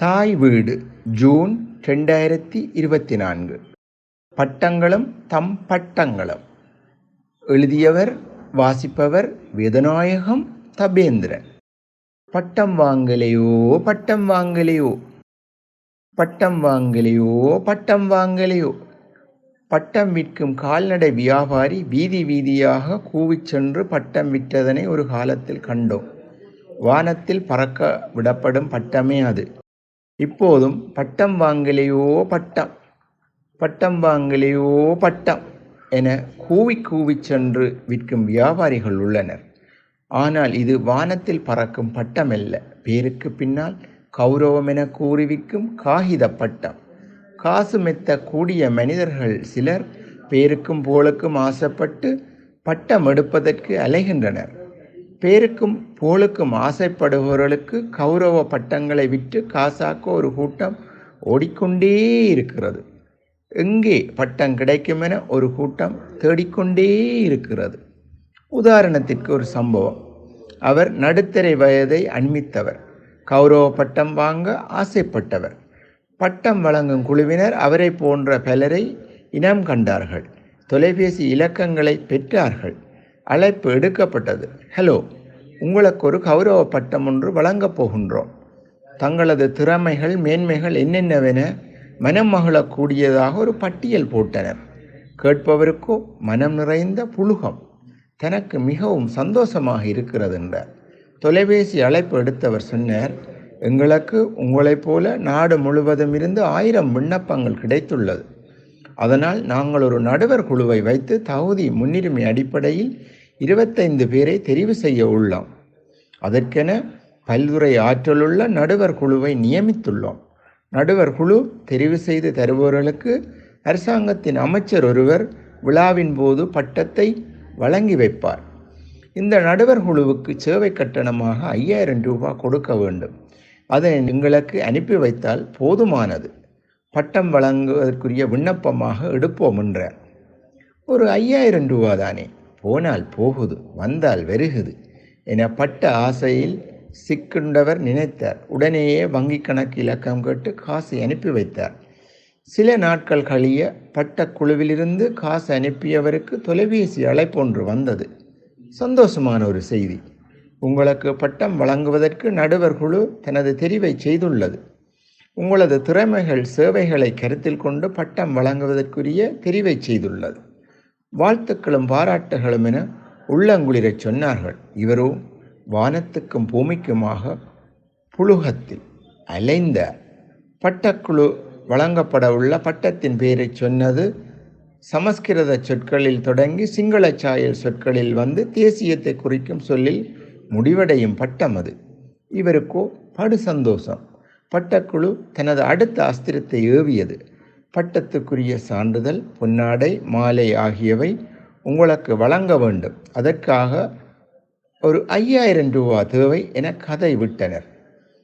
தாய் வீடு ஜூன் ரெண்டாயிரத்தி இருபத்தி நான்கு பட்டங்களும் தம் பட்டங்களும். எழுதியவர் வாசிப்பவர் வேதநாயகம் தபேந்திரன். பட்டம் வாங்கலையோ பட்டம் வாங்கலையோ? பட்டம் வாங்கலையோ பட்டம் வாங்கலையோ? பட்டம் விற்கும் கால்நடை வியாபாரி வீதி வீதியாக கூவிச் சென்று பட்டம் விற்றதனை ஒரு காலத்தில் கண்டோம். வானத்தில் பறக்க விடப்படும் பட்டமே அது. இப்போதும் பட்டம் வாங்கலையோ பட்டம் பட்டம் வாங்கலையோ பட்டம் என கூவி கூவிச் சென்று விற்கும் வியாபாரிகள் உள்ளனர். ஆனால் இது வானத்தில் பறக்கும் பட்டமல்ல பேருக்கு பின்னால் கௌரவம் என கூறி விற்கும் காகித பட்டம். காசு மெத்த கூடிய மனிதர்கள் சிலர் பேருக்கும் புகழுக்கும் ஆசைப்பட்டு பட்டம் எடுப்பதற்கு அலைகின்றனர். பேருக்கும் போலுக்கும் ஆசைப்படுபவர்களுக்கு கௌரவ பட்டங்களை விற்று காசாக்க ஒரு கூட்டம் ஓடிக்கொண்டே இருக்கிறது. எங்கே பட்டம் கிடைக்கும் என ஒரு கூட்டம் தேடிக்கொண்டே இருக்கிறது. உதாரணத்திற்கு ஒரு சம்பவம். அவர் நடுத்தரை வயதை அண்மித்தவர். கௌரவ பட்டம் வாங்க ஆசைப்பட்டவர். பட்டம் வழங்கும் குழுவினர் அவரை போன்ற பலரை இனம் கண்டார்கள். தொலைபேசி இலக்கங்களை பெற்றார்கள். அழைப்பு எடுக்கப்பட்டது. ஹலோ உங்களுக்கு ஒரு கௌரவ பட்டம் ஒன்று வழங்கப் போகின்றோம். தங்களது திறமைகள் மேன்மைகள் என்னென்னவென மனம் மகிழக்கூடியதாக ஒரு பட்டியல் போட்டனர். கேட்பவருக்கோ மனம் நிறைந்த புழுகம். தனக்கு மிகவும் சந்தோஷமாக இருக்கிறது என்றார். தொலைபேசி அழைப்பு எடுத்தவர் சொன்னார் எங்களுக்கு உங்களைப் போல நாடு முழுவதும் இருந்து ஆயிரம் விண்ணப்பங்கள் கிடைத்துள்ளது. அதனால் நாங்கள் ஒரு நடுவர் குழுவை வைத்து தகுதி முன்னுரிமை அடிப்படையில் இருபத்தைந்து பேரை தெரிவு செய்ய உள்ளோம். அதற்கென பல்துறை ஆற்றலுள்ள நடுவர் குழுவை நியமித்துள்ளோம். நடுவர் குழு தெரிவு செய்து தருபவர்களுக்கு அரசாங்கத்தின் அமைச்சர் ஒருவர் விழாவின் போது பட்டத்தை வழங்கி வைப்பார். இந்த நடுவர் குழுவுக்கு சேவை கட்டணமாக ஐயாயிரம் ரூபாய் கொடுக்க வேண்டும். அதை எங்களுக்கு அனுப்பி வைத்தால் போதுமானது. பட்டம் வழங்குவதற்குரிய விண்ணப்பமாக எடுப்போம் என்றார். ஒரு ஐயாயிரம் ரூபா தானே? போனால் போகுது வந்தால் வருகுது என பட்ட ஆசையில் சிக்குண்டவர் நினைத்தார். உடனேயே வங்கி கணக்கு இலக்கம் கேட்டு காசை அனுப்பி வைத்தார். சில நாட்கள் கழிய பட்ட குழுவிலிருந்து காசு அனுப்பியவருக்கு தொலைபேசி அழைப்பொன்று வந்தது. சந்தோஷமான ஒரு செய்தி. உங்களுக்கு பட்டம் வழங்குவதற்கு நடுவர் குழு தனது தெரிவை செய்துள்ளது. உங்களது திறமைகள் சேவைகளை கருத்தில் கொண்டு பட்டம் வழங்குவதற்குரிய தெரிவை செய்துள்ளது. வாழ்த்துக்களும் பாராட்டுகளும் என உள்ளங்குளிரச் சொன்னார்கள். இவரோ வானத்துக்கும் பூமிக்குமாக புழுகத்தில் அலைந்த பட்டக்குழு வழங்கப்பட உள்ள பட்டத்தின் பெயரை சொன்னது சமஸ்கிருத சொற்களில் தொடங்கி சிங்கள சாயல் சொற்களில் வந்து தேசியத்தை குறிக்கும் சொல்லில் முடிவடையும் பட்டம் அது. இவருக்கோ படு சந்தோஷம் பட்டக்குழு தனது அடுத்த அஸ்திரத்தை ஏவியது. பட்டத்துக்குரிய சான்றிதழ் பொன்னாடை மாலை ஆகியவை உங்களுக்கு வழங்க வேண்டும். அதற்காக ஒரு ஐயாயிரம் ரூபா தேவை என கதை விட்டனர்.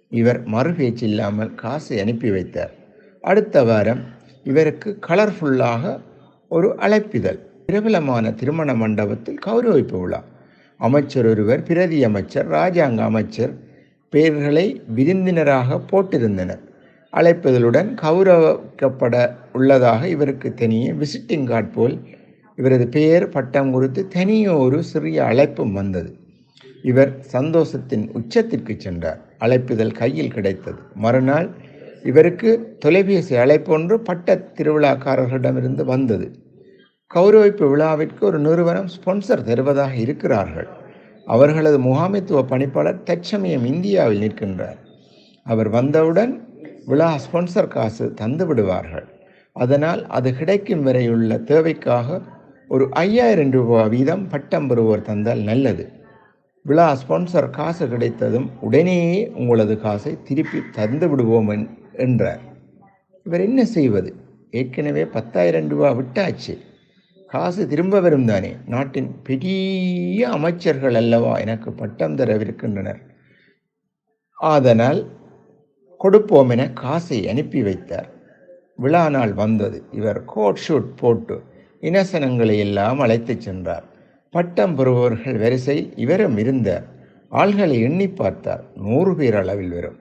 இவர் மறுபேச்சில்லாமல் காசு அனுப்பி வைத்தார். அடுத்த வாரம் இவருக்கு கலர்ஃபுல்லாக ஒரு அழைப்பிதழ் பிரபலமான திருமண மண்டபத்தில் கௌரவிப்பு விழா. அமைச்சர் ஒருவர் பிரதி அமைச்சர் ராஜாங்க அமைச்சர் பெயர்களை விருந்தினராக போட்டிருந்தனர். அழைப்பதிலுடன் கௌரவிக்கப்பட உள்ளதாக இவருக்கு தனியே விசிட்டிங் கார்டு போல் இவரது பெயர் பட்டம் குறித்து தனியே ஒரு சிறிய அழைப்பும் வந்தது. இவர் சந்தோஷத்தின் உச்சத்திற்கு சென்றார். அழைப்புதல் கையில் கிடைத்தது. மறுநாள் இவருக்கு தொலைபேசி அழைப்பொன்று பட்ட திருவிழாக்காரர்களிடமிருந்து வந்தது. கௌரவிப்பு விழாவிற்கு ஒரு நிறுவனம் ஸ்பான்சர் தருவதாக இருக்கிறார்கள். அவர்களது முகாமைத்துவ பணிப்பாளர் தற்சமயம் இந்தியாவில் நிற்கின்றார். அவர் வந்தவுடன் விழா ஸ்பான்சர் காசு தந்து விடுவார்கள். அதனால் அது கிடைக்கும் வரையுள்ள தேவைக்காக ஒரு ஐயாயிரம் ரூபாய் வீதம் பட்டம் பெறுவோர் தந்தால் நல்லது. விழா ஸ்பான்சர் காசு கிடைத்ததும் உடனேயே உங்களது காசை திருப்பி தந்து விடுவோம் என்றார். இவர் என்ன செய்வது? ஏற்கனவே பத்தாயிரம் ரூபா விட்டாச்சு. காசு திரும்ப வரும் தானே? நாட்டின் பெரிய அமைச்சர்கள் அல்லவா எனக்கு பட்டம் தரவிருக்கின்றனர். ஆதனால் கொடுப்போம் என காசை அனுப்பி வைத்தார். விழா நாள் வந்தது. இவர் கோட் ஷூட் போட்டு இனசனங்களை எல்லாம் அழைத்துச் சென்றார். பட்டம் பெறுபவர்கள் வரிசையில் இவரும் இருந்தார். ஆள்களை எண்ணி பார்த்தார். நூறு பேர் அளவில் வரும்.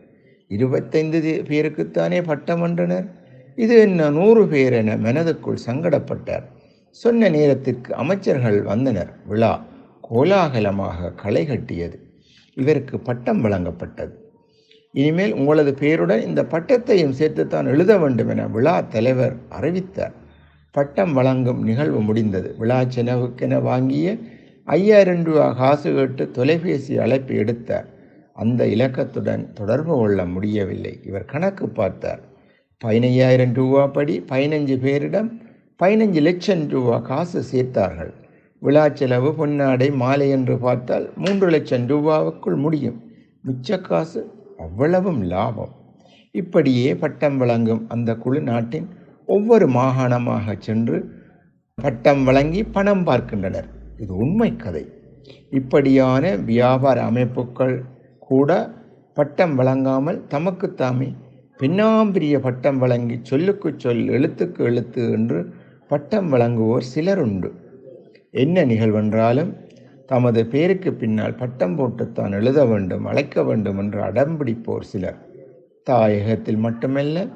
இருபத்தைந்து பேருக்குத்தானே பட்டம் வென்றனர்? இது என்ன நூறு பேர் என மனதுக்குள் சங்கடப்பட்டார். சொன்ன நேரத்திற்கு அமைச்சர்கள் வந்தனர். விழா கோலாகலமாக களை கட்டியது. இவருக்கு பட்டம் வழங்கப்பட்டது. இனிமேல் உங்களது பெயருடன் இந்த பட்டத்தையும் சேர்த்துத்தான் எழுத வேண்டும் என விழா தலைவர் அறிவித்தார். பட்டம் வழங்கும் நிகழ்வு முடிந்தது. விழா செலவுக்கென வாங்கிய ஐயாயிரம் ரூபா காசு கேட்டு தொலைபேசி அழைப்பு எடுத்தார். அந்த இலக்கத்துடன் தொடர்பு கொள்ள முடியவில்லை. இவர் கணக்கு பார்த்தார். பதினையாயிரம் ரூபா படி பதினஞ்சு பேரிடம் பதினஞ்சு லட்சம் ரூபா காசு சேர்த்தார்கள். விழா செலவு பொன்னாடை மாலை என்று பார்த்தால் மூன்று லட்சம் ரூபாவுக்குள் முடியும். மிச்ச காசு அவ்வளவும் லாபம். இப்படியே பட்டம் வழங்கும் அந்த குழு நாட்டின் ஒவ்வொரு மாகாணமாக சென்று பட்டம் வழங்கி பணம் பார்க்கின்றனர். இது உண்மை கதை. இப்படியான வியாபார அமைப்புகள் கூட பட்டம் வழங்காமல் தமக்குத்தாமே பின்னாம்பிரிய பட்டம் வழங்கி சொல்லுக்கு சொல் எழுத்துக்கு எழுத்து என்று பட்டம் வழங்குவோர் சிலர் உண்டு என்ன நிகழ்வென்றாலும் தமது பேருக்கு பின்னால் பட்டம் போட்டுத்தான் எழுத வேண்டும் அழைக்க வேண்டும் என்று அடம்பிடிப்போர் சிலர். தாயகத்தில் மட்டுமல்ல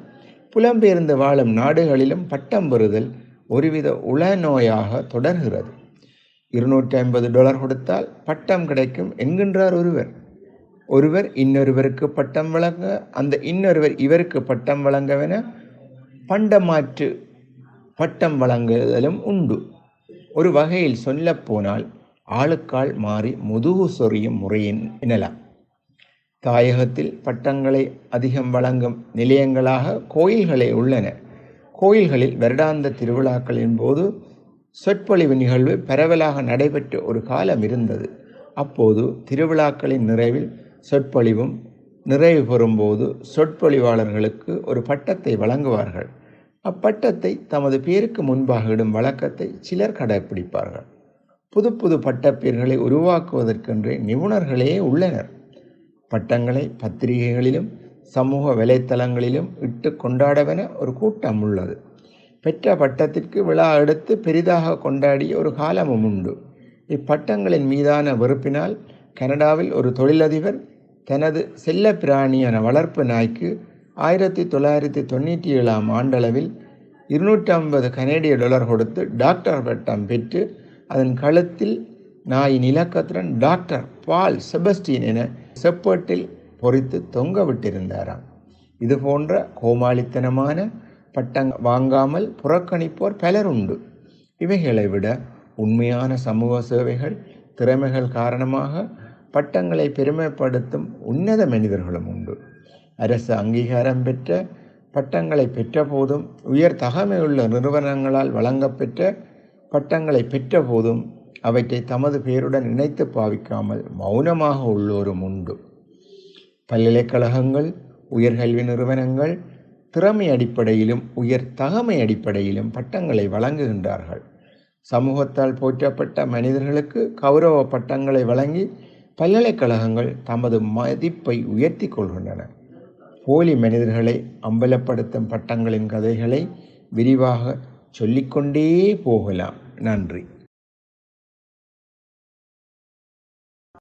புலம்பெயர்ந்து வாழும் நாடுகளிலும் பட்டம் பெறுதல் ஒருவித உளநோயாக தொடர்கிறது. இருநூற்றி ஐம்பது டாலர் கொடுத்தால் பட்டம் கிடைக்கும் என்கின்றார் ஒருவர். ஒருவர் இன்னொருவருக்கு பட்டம் வழங்க அந்த இன்னொருவர் இவருக்கு பட்டம் வழங்கவென பண்டமாற்று பட்டம் வழங்குதலும் உண்டு. ஒரு வகையில் சொல்லப்போனால் ஆளுக்கால் மாறி முதுகு சொறியும் முறையின் எனலாம் தாயகத்தில் பட்டங்களை அதிகம் வழங்கும் நிலையங்களாக கோயில்களே உள்ளன. கோயில்களில் வருடாந்த திருவிழாக்களின் போது சொற்பொழிவு நிகழ்வு பரவலாக நடைபெற்ற ஒரு காலம் இருந்தது. அப்போது திருவிழாக்களின் நிறைவில் சொற்பொழிவும் நிறைவு பெறும்போது சொற்பொழிவாளர்களுக்கு ஒரு பட்டத்தை வழங்குவார்கள். அப்பட்டத்தை தமது பேருக்கு முன்பாக இடும் வழக்கத்தை சிலர் கடைப்பிடிப்பார்கள். புது புது பட்டப்பேர்களை உருவாக்குவதற்கென்றே நிபுணர்களே உள்ளனர். பட்டங்களை பத்திரிகைகளிலும் சமூக வலைத்தளங்களிலும் இட்டு கொண்டாடவென ஒரு கூட்டம் உள்ளது. பெற்ற பட்டத்திற்கு விழா எடுத்து பெரிதாக கொண்டாடிய ஒரு காலமும் உண்டு. இப்பட்டங்களின் மீதான வெறுப்பினால் கனடாவில் ஒரு தொழிலதிபர் தனது செல்ல பிராணியான வளர்ப்பு நாய்க்கு ஆயிரத்தி தொள்ளாயிரத்தி தொண்ணூற்றி ஏழாம் ஆண்டளவில் இருநூற்றி ஐம்பது கனேடிய டாலர் கொடுத்து டாக்டர் பட்டம் பெற்று அதன் கழுத்தில் நாயின் இலக்கத்துடன் டாக்டர் பால் செபஸ்டின் என செப்பேட்டில் பொறித்து தொங்க விட்டிருந்தாராம் இது போன்ற கோமாளித்தனமான பட்டம் வாங்காமல் புறக்கணிப்போர் பலர் உண்டு. இவைகளை விட உண்மையான சமூக சேவைகள் திறமைகள் காரணமாக பட்டங்களை பெருமைப்படுத்தும் உன்னத மனிதர்களும் உண்டு. அரசு அங்கீகாரம் பெற்ற பட்டங்களை பெற்றபோதும் உயர் தகமையுள்ள நிறுவனங்களால் வழங்கப்பெற்ற பட்டங்களை பெற்ற போதும் அவற்றை தமது பெயருடன் இணைத்து பாவிக்காமல் மௌனமாக உள்ளோரும் உண்டு. பல்கலைக்கழகங்கள் உயர்கல்வி நிறுவனங்கள் திறமை அடிப்படையிலும் உயர் தகமை அடிப்படையிலும் பட்டங்களை வழங்குகின்றார்கள். சமூகத்தால் போற்றப்பட்ட மனிதர்களுக்கு கௌரவ பட்டங்களை வழங்கி பல்கலைக்கழகங்கள் தமது மதிப்பை உயர்த்தி கொள்கின்றன. போலி மனிதர்களை அம்பலப்படுத்தும் பட்டங்களின் கதைகளை விரிவாக சொல்லிக்கொண்டே போகலாம். நன்றி.